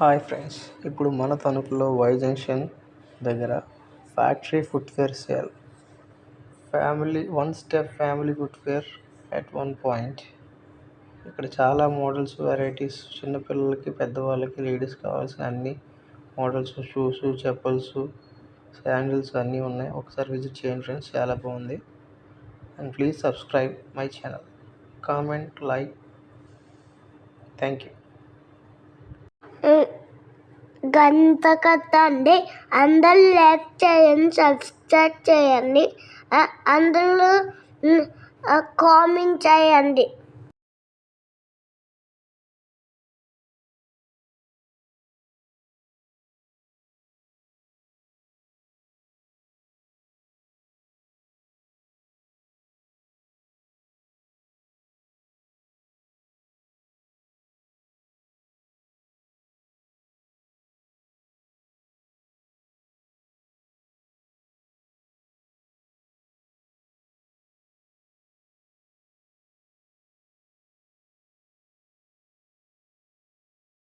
Hi friends ఇప్పుడు మన తణుకులో వై జంక్షన్ దగ్గర factory footwear sale. Family one step family footwear at one point. ఇక్కడ చాలా మోడల్స్ వెరైటీస్ చిన్నపిల్లలకి పెద్దవాళ్ళకి లేడీస్ కావాల్సిన అన్ని మోడల్స్ షూస్ చెప్పల్స్ శాండిల్స్ అన్నీ ఉన్నాయి. ఒకసారి విజిట్ చేయండి ఫ్రెండ్స్ చాలా బాగుంది. And please subscribe my channel. Comment like. Thank you. గంట కట్టండి అందరూ లైక్ చేయండి సబ్స్క్రైబ్ చేయండి. అందరూ కామెంట్ చేయండి.